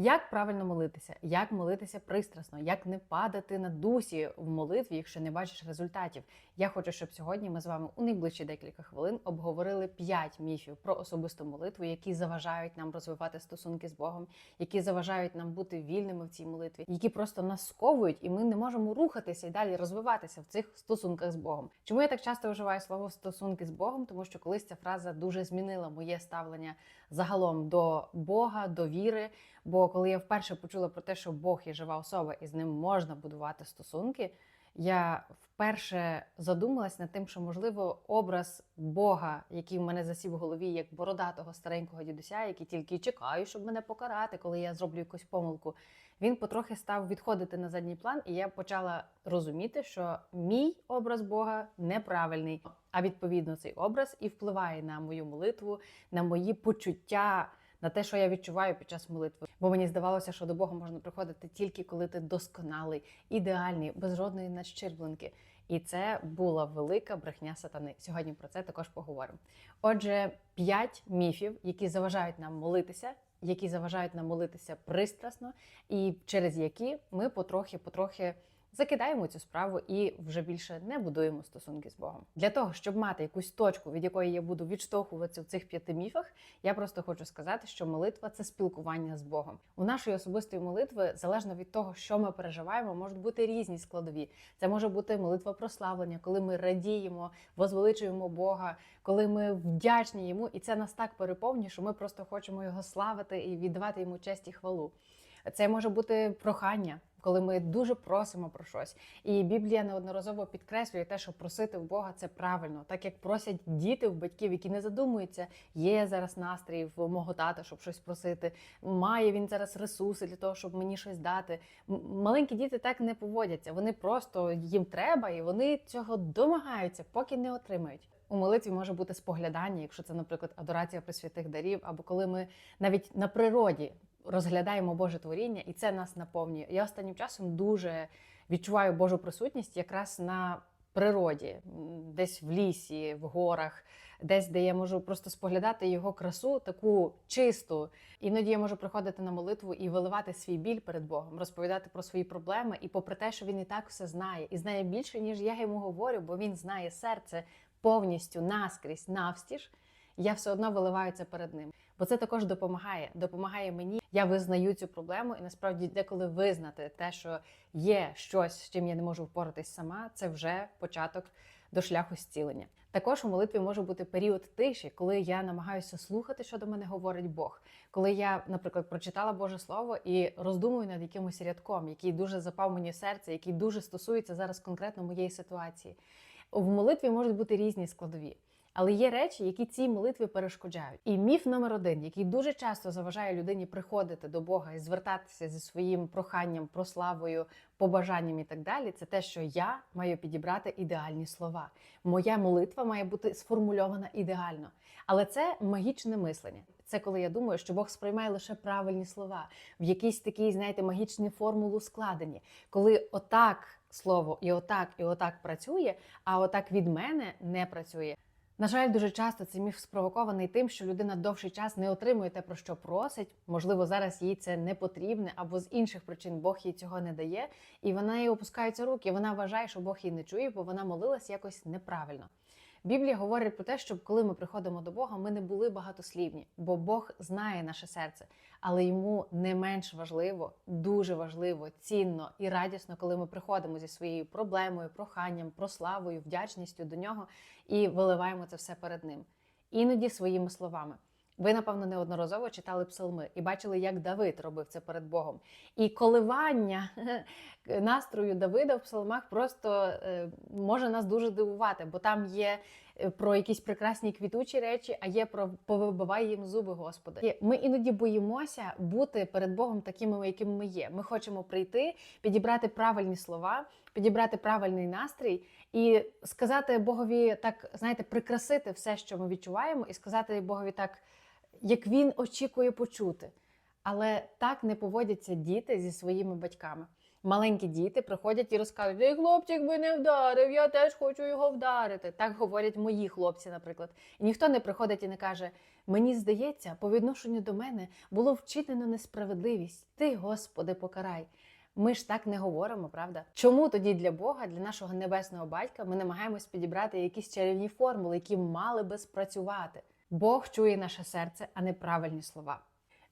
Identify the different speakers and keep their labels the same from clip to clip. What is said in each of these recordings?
Speaker 1: Як правильно молитися, як молитися пристрасно, як не падати на дусі в молитві, якщо не бачиш результатів. Я хочу, щоб сьогодні ми з вами у найближчі декілька хвилин обговорили 5 міфів про особисту молитву, які заважають нам розвивати стосунки з Богом, які заважають нам бути вільними в цій молитві, які просто нас сковують, і ми не можемо рухатися і далі розвиватися в цих стосунках з Богом. Чому я так часто вживаю слово стосунки з Богом? Тому що колись ця фраза дуже змінила моє ставлення загалом до Бога, до віри. Бо коли я вперше почула про те, що Бог є жива особа і з ним можна будувати стосунки, я вперше задумалась над тим, що можливо образ Бога, який в мене засів в голові, як бородатого старенького дідуся, який тільки чекає, щоб мене покарати, коли я зроблю якусь помилку. Він потрохи став відходити на задній план, і я почала розуміти, що мій образ Бога неправильний. А відповідно, цей образ і впливає на мою молитву, на мої почуття на те, що я відчуваю під час молитви. Бо мені здавалося, що до Бога можна приходити тільки коли ти досконалий, ідеальний, без жодної надщербленки. І це була велика брехня сатани. Сьогодні про це також поговоримо. Отже, п'ять міфів, які заважають нам молитися, які заважають нам молитися пристрасно, і через які ми потрохи-потрохи закидаємо цю справу і вже більше не будуємо стосунки з Богом. Для того, щоб мати якусь точку, від якої я буду відштовхуватися в цих п'яти міфах, я просто хочу сказати, що молитва це спілкування з Богом. У нашої особистої молитви, залежно від того, що ми переживаємо, можуть бути різні складові. Це може бути молитва прославлення, коли ми радіємо, возвеличуємо Бога, коли ми вдячні йому, і це нас так переповнює, що ми просто хочемо його славити і віддавати йому честь і хвалу. Це може бути прохання, коли ми дуже просимо про щось. І Біблія неодноразово підкреслює те, що просити в Бога це правильно, так як просять діти в батьків, які не задумуються, є зараз настрій в мого тата, щоб щось просити. Має він зараз ресурси для того, щоб мені щось дати. Маленькі діти так не поводяться. Вони просто їм треба, і вони цього домагаються, поки не отримають. У молитві може бути споглядання, якщо це, наприклад, адорація присвятих дарів, або коли ми навіть на природі розглядаємо Боже творіння, і це нас наповнює. Я останнім часом дуже відчуваю Божу присутність якраз на природі, десь в лісі, в горах, десь, де я можу просто споглядати його красу, таку чисту. Іноді я можу приходити на молитву і виливати свій біль перед Богом, розповідати про свої проблеми, і попри те, що він і так все знає, і знає більше, ніж я йому говорю, бо він знає серце повністю наскрізь, навстіж. Я все одно виливаю це перед ним, бо це також допомагає. Допомагає мені. Я визнаю цю проблему, і насправді деколи визнати те, що є щось, з чим я не можу впоратись сама, це вже початок до шляху зцілення. Також у молитві може бути період тиші, коли я намагаюся слухати, що до мене говорить Бог. Коли я, наприклад, прочитала Боже Слово і роздумую над якимось рядком, який дуже запав мені в серце, який дуже стосується зараз конкретно моєї ситуації. В молитві можуть бути різні складові. Але є речі, які цій молитві перешкоджають. І міф номер один, який дуже часто заважає людині приходити до Бога і звертатися зі своїм проханням, прославою, побажанням і так далі, це те, що я маю підібрати ідеальні слова. Моя молитва має бути сформульована ідеально. Але це магічне мислення. Це коли я думаю, що Бог сприймає лише правильні слова, в якійсь такій, знаєте, магічні формулу складені, коли отак слово і отак, і отак працює, а отак від мене не працює. На жаль, дуже часто цей міф спровокований тим, що людина довший час не отримує те, про що просить. Можливо, зараз їй це не потрібне, або з інших причин Бог їй цього не дає, і вона їй опускаються руки. Вона вважає, що Бог її не чує, бо вона молилась якось неправильно. Біблія говорить про те, щоб коли ми приходимо до Бога, ми не були багатослівні, бо Бог знає наше серце, але йому не менш важливо, дуже важливо, цінно і радісно, коли ми приходимо зі своєю проблемою, проханням, прославою, вдячністю до нього і виливаємо це все перед ним. Іноді своїми словами. Ви, напевно, неодноразово читали псалми і бачили, як Давид робив це перед Богом. І коливання настрою Давида в псалмах просто е, може нас дуже дивувати, бо там є е, про якісь прекрасні квітучі речі, а є про повибивай їм зуби, Господи. І Ми іноді боїмося бути перед Богом такими, якими ми є. Ми хочемо прийти, підібрати правильні слова, підібрати правильний настрій і сказати Богові так, знаєте, прикрасити все, що ми відчуваємо, і сказати Богові так, як він очікує почути. Але так не поводяться діти зі своїми батьками. Маленькі діти приходять і розказують: Ей, хлопчик би не вдарив, я теж хочу його вдарити. Так говорять мої хлопці, наприклад. І ніхто не приходить і не каже: Мені здається, по відношенню до мене було вчинено несправедливість. Ти, Господи, покарай. Ми ж так не говоримо, правда? Чому тоді для Бога, для нашого небесного батька, ми намагаємось підібрати якісь чарівні формули, які мали би спрацювати? Бог чує наше серце, а не правильні слова.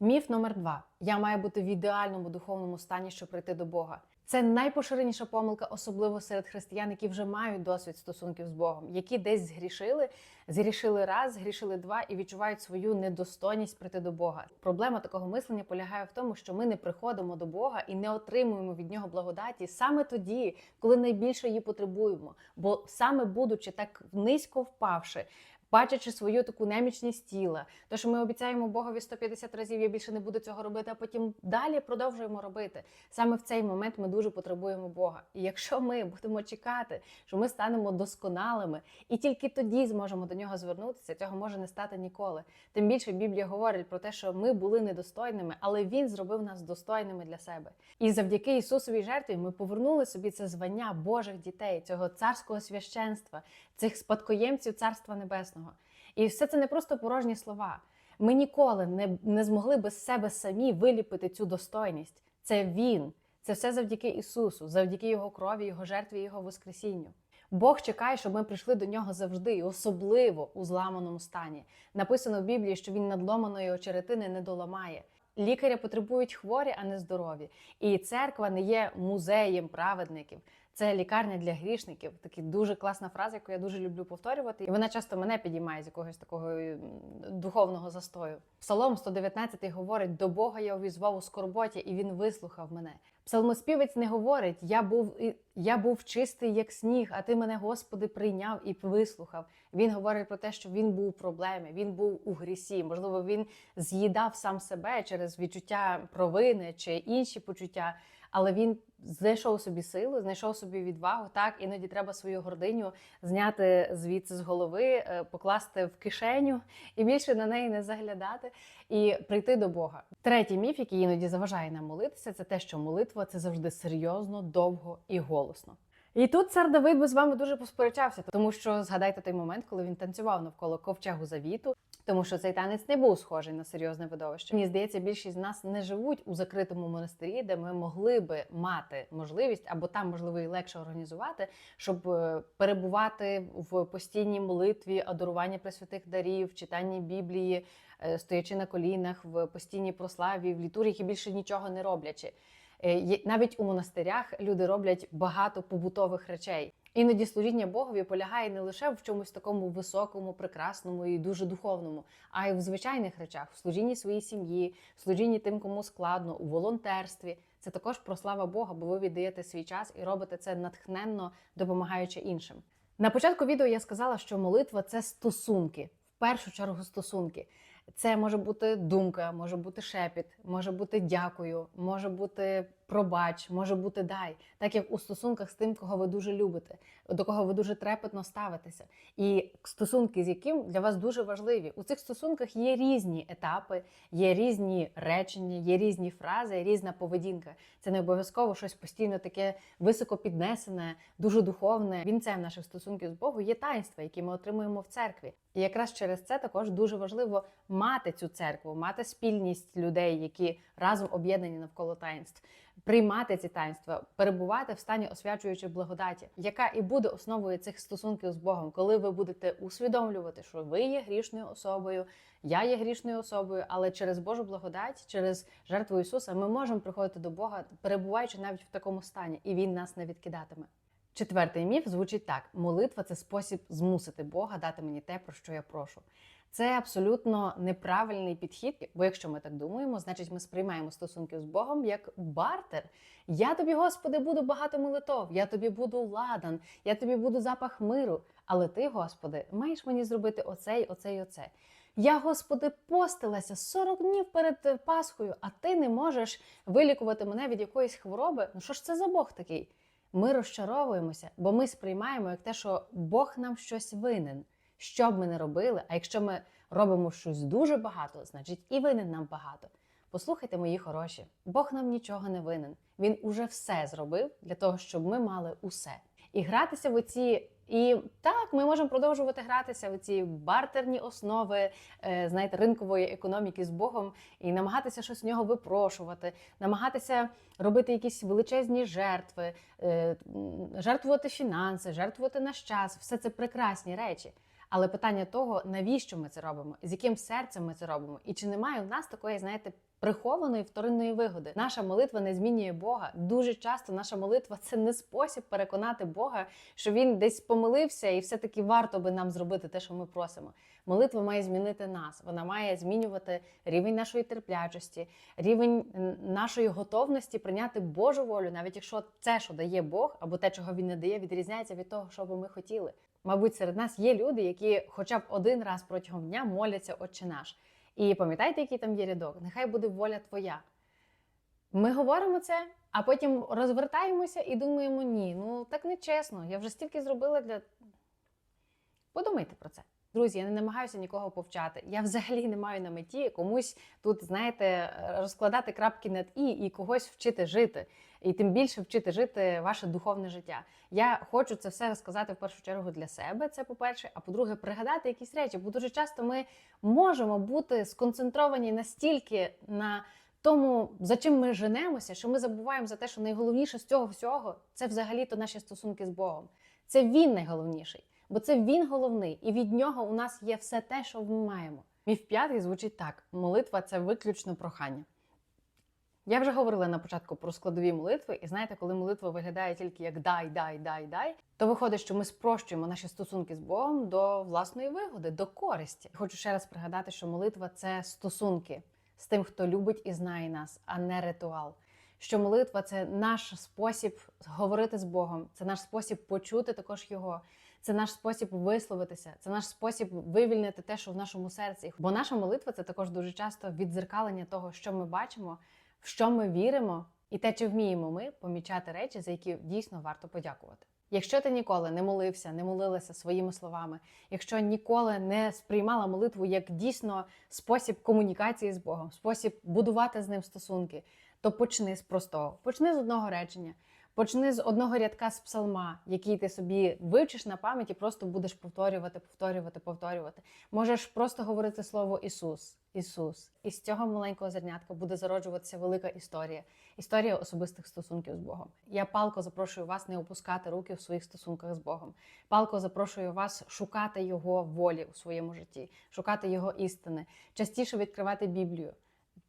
Speaker 1: Міф номер два: я маю бути в ідеальному духовному стані, щоб прийти до Бога. Це найпоширеніша помилка, особливо серед християн, які вже мають досвід стосунків з Богом, які десь згрішили, згрішили раз, згрішили два і відчувають свою недостойність прийти до Бога. Проблема такого мислення полягає в тому, що ми не приходимо до Бога і не отримуємо від нього благодаті саме тоді, коли найбільше її потребуємо. Бо саме будучи так низько впавши. Бачачи свою таку немічність тіла, то що ми обіцяємо Богові 150 разів, я більше не буду цього робити, а потім далі продовжуємо робити. Саме в цей момент ми дуже потребуємо Бога. І якщо ми будемо чекати, що ми станемо досконалими, і тільки тоді зможемо до нього звернутися, цього може не стати ніколи. Тим більше Біблія говорить про те, що ми були недостойними, але Він зробив нас достойними для себе. І завдяки Ісусовій жертві ми повернули собі це звання Божих дітей, цього царського священства, цих спадкоємців Царства Небесного. І все це не просто порожні слова. Ми ніколи не, не змогли без себе самі виліпити цю достойність. Це Він. Це все завдяки Ісусу, завдяки Його крові, Його жертві, Його Воскресінню. Бог чекає, щоб ми прийшли до нього завжди, особливо у зламаному стані. Написано в Біблії, що він надломаної очеретини не доламає. Лікаря потребують хворі, а не здорові. І церква не є музеєм праведників. Це лікарня для грішників. Такі дуже класна фраза, яку я дуже люблю повторювати. І вона часто мене підіймає з якогось такого духовного застою. Псалом 119 говорить: до Бога я увізвав у скорботі, і він вислухав мене. Псалмоспівець не говорить: я був я був чистий, як сніг, а ти мене, Господи, прийняв і вислухав. Він говорить про те, що він був у проблемі, він був у грісі. Можливо, він з'їдав сам себе через відчуття провини чи інші почуття, але він знайшов собі силу, знайшов собі відвагу. Так, іноді треба свою гординю зняти звідси з голови, е, покласти в кишеню і більше на неї не заглядати і прийти до Бога. Третій міф, який іноді заважає нам молитися, це те, що молитва це завжди серйозно, довго і голосно. І тут цар Давид би з вами дуже посперечався, тому що згадайте той момент, коли він танцював навколо ковчегу завіту, тому що цей танець не був схожий на серйозне видовище. Мені здається, більшість з нас не живуть у закритому монастирі, де ми могли би мати можливість або там можливо і легше організувати, щоб е, перебувати в постійній молитві, адоруванні пресвятих дарів, читанні Біблії, е, стоячи на колінах, в постійній прославі, в літургії більше нічого не роблячи. Е, Навіть у монастирях люди роблять багато побутових речей. Іноді служіння Богові полягає не лише в чомусь такому високому, прекрасному і дуже духовному, а й в звичайних речах, в служінні своїй сім'ї, в служінні тим, кому складно, у волонтерстві. Це також про слава Бога, бо ви віддаєте свій час і робите це натхненно, допомагаючи іншим. На початку відео я сказала, що молитва це стосунки, в першу чергу стосунки. Це може бути думка, може бути шепіт, може бути дякую, може бути пробач, може бути дай, так як у стосунках з тим, кого ви дуже любите, до кого ви дуже трепетно ставитеся, і стосунки з яким для вас дуже важливі. У цих стосунках є різні етапи, є різні речення, є різні фрази, різна поведінка. Це не обов'язково щось постійно таке високо піднесене, дуже духовне. Вінцем наших стосунків з Богом є таїнства, які ми отримуємо в церкві. І якраз через це також дуже важливо мати цю церкву, мати спільність людей, які разом об'єднані навколо таїнств, приймати ці таїнства, перебувати в стані освячуючої благодаті, яка і буде основою цих стосунків з Богом, коли ви будете усвідомлювати, що ви є грішною особою, я є грішною особою, але через Божу благодать, через жертву Ісуса, ми можемо приходити до Бога, перебуваючи навіть в такому стані, і Він нас не відкидатиме. Четвертий міф звучить так: молитва це спосіб змусити Бога дати мені те, про що я прошу. Це абсолютно неправильний підхід, бо якщо ми так думаємо, значить ми сприймаємо стосунки з Богом як бартер. Я тобі, Господи, буду багато молитов, я тобі буду ладан, я тобі буду запах миру. Але ти, Господи, маєш мені зробити оце, й оце, й оце. Я, Господи, постилася 40 днів перед Пасхою, а ти не можеш вилікувати мене від якоїсь хвороби. Ну що ж це за Бог такий? Ми розчаровуємося, бо ми сприймаємо як те, що Бог нам щось винен. Що б ми не робили, а якщо ми робимо щось дуже багато, значить і винен нам багато. Послухайте, мої хороші, Бог нам нічого не винен. Він уже все зробив для того, щоб ми мали усе. І гратися в оці. І так, ми можемо продовжувати гратися в ці бартерні основи, е, знаєте, ринкової економіки з Богом і намагатися щось в нього випрошувати, намагатися робити якісь величезні жертви, е, жертвувати фінанси, жертвувати наш час. Все це прекрасні речі. Але питання того, навіщо ми це робимо, з яким серцем ми це робимо, і чи немає у нас такої, знаєте, прихованої вторинної вигоди. Наша молитва не змінює Бога. Дуже часто наша молитва це не спосіб переконати Бога, що він десь помилився, і все-таки варто би нам зробити те, що ми просимо. Молитва має змінити нас. Вона має змінювати рівень нашої терплячості, рівень нашої готовності прийняти Божу волю, навіть якщо це, що дає Бог, або те, чого він не дає, відрізняється від того, що би ми хотіли. Мабуть, серед нас є люди, які хоча б один раз протягом дня моляться Отче наш. І пам'ятаєте, який там є рядок? Нехай буде воля твоя. Ми говоримо це, а потім розвертаємося і думаємо: ні, ну так не чесно. Я вже стільки зробила для. Подумайте про це. Друзі, я не намагаюся нікого повчати. Я взагалі не маю на меті комусь тут, знаєте, розкладати крапки над і і когось вчити жити. І тим більше вчити жити ваше духовне життя. Я хочу це все сказати в першу чергу для себе. Це по-перше, а по-друге, пригадати якісь речі, бо дуже часто ми можемо бути сконцентровані настільки на тому, за чим ми женемося, що ми забуваємо за те, що найголовніше з цього всього це взагалі-то наші стосунки з Богом. Це він найголовніший, бо це він головний, і від нього у нас є все те, що ми маємо. Міф п'ятий звучить так: молитва це виключно прохання. Я вже говорила на початку про складові молитви, і знаєте, коли молитва виглядає тільки як дай, дай, дай, дай, то виходить, що ми спрощуємо наші стосунки з Богом до власної вигоди, до користі. Хочу ще раз пригадати, що молитва це стосунки з тим, хто любить і знає нас, а не ритуал. Що молитва це наш спосіб говорити з Богом, це наш спосіб почути також його. Це наш спосіб висловитися, це наш спосіб вивільнити те, що в нашому серці. Бо наша молитва це також дуже часто віддзеркалення того, що ми бачимо, в що ми віримо, і те, чи вміємо ми помічати речі, за які дійсно варто подякувати. Якщо ти ніколи не молився, не молилася своїми словами, якщо ніколи не сприймала молитву як дійсно спосіб комунікації з Богом, спосіб будувати з ним стосунки, то почни з простого, почни з одного речення. Почни з одного рядка з псалма, який ти собі вивчиш на пам'ять і просто будеш повторювати, повторювати, повторювати. Можеш просто говорити слово Ісус, Ісус. І з цього маленького зернятка буде зароджуватися велика історія, історія особистих стосунків з Богом. Я палко запрошую вас не опускати руки в своїх стосунках з Богом. Палко запрошую вас шукати Його волі у своєму житті, шукати Його істини, частіше відкривати Біблію.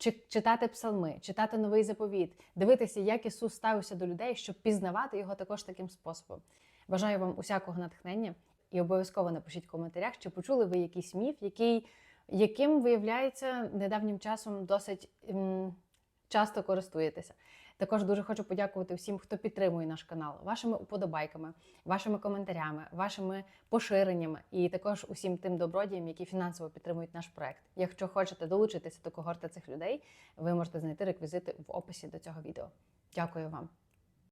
Speaker 1: Чи читати псалми, читати новий заповіт, дивитися, як Ісус ставився до людей, щоб пізнавати його також таким способом. Бажаю вам усякого натхнення і обов'язково напишіть в коментарях, чи почули ви якийсь міф, який, яким виявляється недавнім часом досить м, часто користуєтеся. Також дуже хочу подякувати всім, хто підтримує наш канал, вашими уподобайками, вашими коментарями, вашими поширеннями і також усім тим добродіям, які фінансово підтримують наш проект. Якщо хочете долучитися до когорти цих людей, ви можете знайти реквізити в описі до цього відео. Дякую вам.